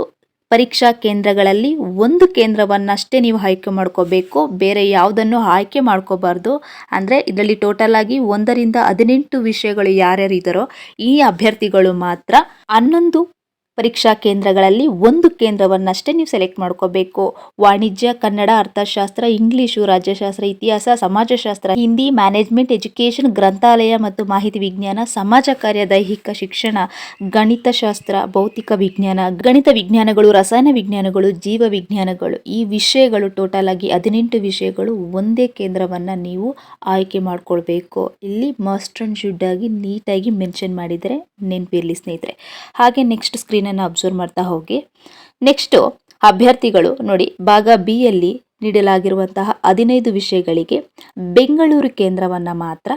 ಪರೀಕ್ಷಾ ಕೇಂದ್ರಗಳಲ್ಲಿ ಒಂದು ಕೇಂದ್ರವನ್ನಷ್ಟೇ ನೀವು ಆಯ್ಕೆ ಮಾಡ್ಕೋಬೇಕು. ಬೇರೆ ಯಾವುದನ್ನು ಆಯ್ಕೆ ಮಾಡ್ಕೋಬಾರ್ದು. ಅಂದರೆ ಇದರಲ್ಲಿ ಟೋಟಲ್ ಆಗಿ ಒಂದರಿಂದ ಹದಿನೆಂಟು ವಿಷಯಗಳು ಯಾರ್ಯಾರು ಇದ್ದಾರೋ ಈ ಅಭ್ಯರ್ಥಿಗಳು ಮಾತ್ರ ಹನ್ನೊಂದು ಪರೀಕ್ಷಾ ಕೇಂದ್ರಗಳಲ್ಲಿ ಒಂದು ಕೇಂದ್ರವನ್ನಷ್ಟೇ ನೀವು ಸೆಲೆಕ್ಟ್ ಮಾಡ್ಕೋಬೇಕು. ವಾಣಿಜ್ಯ, ಕನ್ನಡ, ಅರ್ಥಶಾಸ್ತ್ರ ಇಂಗ್ಲಿಷು ರಾಜ್ಯಶಾಸ್ತ್ರ, ಇತಿಹಾಸ, ಸಮಾಜಶಾಸ್ತ್ರ, ಹಿಂದಿ, ಮ್ಯಾನೇಜ್ಮೆಂಟ್, ಎಜುಕೇಷನ್, ಗ್ರಂಥಾಲಯ ಮತ್ತು ಮಾಹಿತಿ ವಿಜ್ಞಾನ, ಸಮಾಜ ಕಾರ್ಯ, ದೈಹಿಕ ಶಿಕ್ಷಣ, ಗಣಿತಶಾಸ್ತ್ರ, ಭೌತಿಕ ವಿಜ್ಞಾನ, ಗಣಿತ ವಿಜ್ಞಾನಗಳು, ರಸಾಯನ ವಿಜ್ಞಾನಗಳು, ಜೀವ ವಿಜ್ಞಾನಗಳು ಈ ವಿಷಯಗಳು ಟೋಟಲ್ ಆಗಿ ಹದಿನೆಂಟು ವಿಷಯಗಳು ಒಂದೇ ಕೇಂದ್ರವನ್ನು ನೀವು ಆಯ್ಕೆ ಮಾಡ್ಕೊಳ್ಬೇಕು. ಇಲ್ಲಿ ಮಸ್ಟ್ ಅಂಡ್ ಶುಡ್ ಆಗಿ ನೀಟಾಗಿ ಮೆನ್ಷನ್ ಮಾಡಿದರೆ ನೆನಪಿರಲಿ ಸ್ನೇಹಿತರೆ. ಹಾಗೆ ನೆಕ್ಸ್ಟ್ ಸ್ಕ್ರೀನನ್ನು ಅಬ್ಸರ್ವ್ ಮಾಡ್ತಾ ಹೋಗಿ. ನೆಕ್ಸ್ಟು ಅಭ್ಯರ್ಥಿಗಳು ನೋಡಿ, ಭಾಗ ಬಿ ಯಲ್ಲಿ ನೀಡಲಾಗಿರುವಂತಹ ಹದಿನೈದು ವಿಷಯಗಳಿಗೆ ಬೆಂಗಳೂರು ಕೇಂದ್ರವನ್ನು ಮಾತ್ರ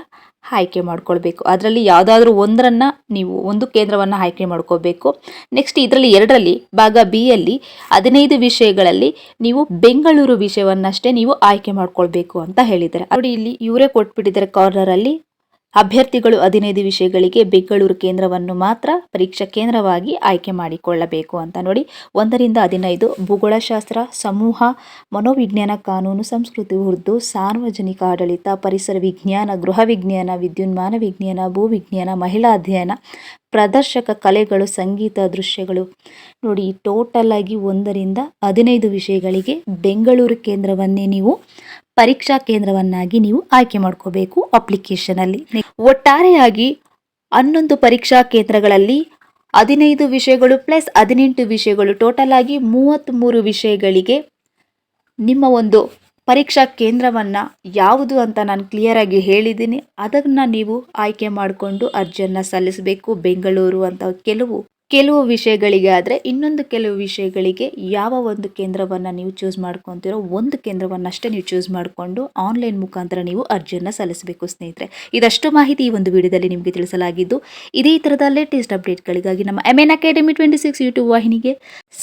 ಆಯ್ಕೆ ಮಾಡ್ಕೊಳ್ಬೇಕು. ಅದರಲ್ಲಿ ಯಾವುದಾದ್ರೂ ಒಂದರನ್ನು ನೀವು ಒಂದು ಕೇಂದ್ರವನ್ನು ಆಯ್ಕೆ ಮಾಡ್ಕೋಬೇಕು ನೆಕ್ಸ್ಟ್ ಇದರಲ್ಲಿ ಎರಡರಲ್ಲಿ ಭಾಗ ಬಿ ಯಲ್ಲಿ ಹದಿನೈದು ವಿಷಯಗಳಲ್ಲಿ ನೀವು ಬೆಂಗಳೂರು ವಿಷಯವನ್ನಷ್ಟೇ ನೀವು ಆಯ್ಕೆ ಮಾಡ್ಕೊಳ್ಬೇಕು ಅಂತ ಹೇಳಿದ್ದಾರೆ. ನೋಡಿ, ಇಲ್ಲಿ ಇವರೇ ಕೊಟ್ಬಿಟ್ಟಿದ್ದಾರೆ ಕಾರ್ನರಲ್ಲಿ ಅಭ್ಯರ್ಥಿಗಳು ಹದಿನೈದು ವಿಷಯಗಳಿಗೆ ಬೆಂಗಳೂರು ಕೇಂದ್ರವನ್ನು ಮಾತ್ರ ಪರೀಕ್ಷಾ ಕೇಂದ್ರವಾಗಿ ಆಯ್ಕೆ ಮಾಡಿಕೊಳ್ಳಬೇಕು ಅಂತ ನೋಡಿ ಒಂದರಿಂದ ಹದಿನೈದು ಭೂಗೋಳಶಾಸ್ತ್ರ, ಸಮೂಹ, ಮನೋವಿಜ್ಞಾನ, ಕಾನೂನು, ಸಂಸ್ಕೃತಿ, ಉರ್ದು, ಸಾರ್ವಜನಿಕ ಆಡಳಿತ, ಪರಿಸರ ವಿಜ್ಞಾನ, ಗೃಹ ವಿಜ್ಞಾನ, ವಿದ್ಯುನ್ಮಾನ ವಿಜ್ಞಾನ ಭೂವಿಜ್ಞಾನ ಮಹಿಳಾ ಅಧ್ಯಯನ, ಪ್ರದರ್ಶಕ ಕಲೆಗಳು, ಸಂಗೀತ ದೃಶ್ಯಗಳು. ನೋಡಿ ಟೋಟಲ್ ಆಗಿ ಒಂದರಿಂದ ಹದಿನೈದು ವಿಷಯಗಳಿಗೆ ಬೆಂಗಳೂರು ಕೇಂದ್ರವನ್ನೇ ನೀವು ಪರೀಕ್ಷಾ ಕೇಂದ್ರವನ್ನಾಗಿ ನೀವು ಆಯ್ಕೆ ಮಾಡ್ಕೋಬೇಕು ಅಪ್ಲಿಕೇಶನಲ್ಲಿ. ಒಟ್ಟಾರೆಯಾಗಿ ಹನ್ನೊಂದು ಪರೀಕ್ಷಾ ಕೇಂದ್ರಗಳಲ್ಲಿ ಹದಿನೈದು ವಿಷಯಗಳು ಪ್ಲಸ್ ಹದಿನೆಂಟು ವಿಷಯಗಳು ಟೋಟಲ್ ಆಗಿ ಮೂವತ್ತ್ಮೂರು ವಿಷಯಗಳಿಗೆ ನಿಮ್ಮ ಒಂದು ಪರೀಕ್ಷಾ ಕೇಂದ್ರವನ್ನು ಯಾವುದು ಅಂತ ನಾನು ಕ್ಲಿಯರಾಗಿ ಹೇಳಿದ್ದೀನಿ. ಅದನ್ನು ನೀವು ಆಯ್ಕೆ ಮಾಡಿಕೊಂಡು ಅರ್ಜಿಯನ್ನು ಸಲ್ಲಿಸಬೇಕು. ಬೆಂಗಳೂರು ಅಂತ ಕೆಲವು ಕೆಲವು ವಿಷಯಗಳಿಗೆ ಆದರೆ ಇನ್ನೊಂದು ಕೆಲವು ವಿಷಯಗಳಿಗೆ ಯಾವ ಒಂದು ಕೇಂದ್ರವನ್ನು ನೀವು ಚೂಸ್ ಮಾಡ್ಕೊತೀರೋ ಒಂದು ಕೇಂದ್ರವನ್ನಷ್ಟೇ ನೀವು ಚೂಸ್ ಮಾಡಿಕೊಂಡು ಆನ್ಲೈನ್ ಮುಖಾಂತರ ನೀವು ಅರ್ಜಿಯನ್ನು ಸಲ್ಲಿಸಬೇಕು ಸ್ನೇಹಿತರೆ. ಇದಷ್ಟು ಮಾಹಿತಿ ಈ ಒಂದು ವಿಡಿಯೋದಲ್ಲಿ ನಿಮಗೆ ತಿಳಿಸಲಾಗಿದ್ದು, ಇದೇ ಥರದ ಲೇಟೆಸ್ಟ್ ಅಪ್ಡೇಟ್ಗಳಿಗಾಗಿ ನಮ್ಮ M N academy twenty six YouTube ವಾಹಿನಿಗೆ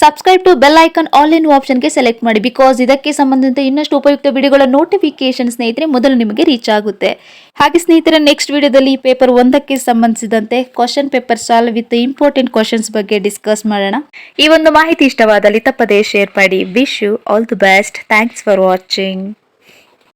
subscribe to bell icon online ಆಪ್ಷನ್ಗೆ select ಮಾಡಿ. ಬಿಕಾಸ್ ಇದಕ್ಕೆ ಸಂಬಂಧಿಸಿದ ಇನ್ನಷ್ಟು ಉಪಯುಕ್ತ ವಿಡಿಯೋಗಳ ನೋಟಿಫಿಕೇಶನ್ ಸ್ನೇಹಿತರೆ, ಮೊದಲು ನಿಮಗೆ ರೀಚ್ ಆಗುತ್ತೆ. ಹಾಗೆ ಸ್ನೇಹಿತರೆ ನೆಕ್ಸ್ಟ್ ವಿಡಿಯೋದಲ್ಲಿ ಪೇಪರ್ ಒಂದಕ್ಕೆ ಸಂಬಂಧಿಸಿದಂತೆ question paper solve with important questions ಬಗ್ಗೆ ಡಿಸ್ಕಸ್ ಮಾಡೋಣ. ಈ ಒಂದು ಮಾಹಿತಿ ಇಷ್ಟವಾದಲ್ಲಿ ತಪ್ಪದೇ ಶೇರ್ ಮಾಡಿ. Wish you all the best thanks for watching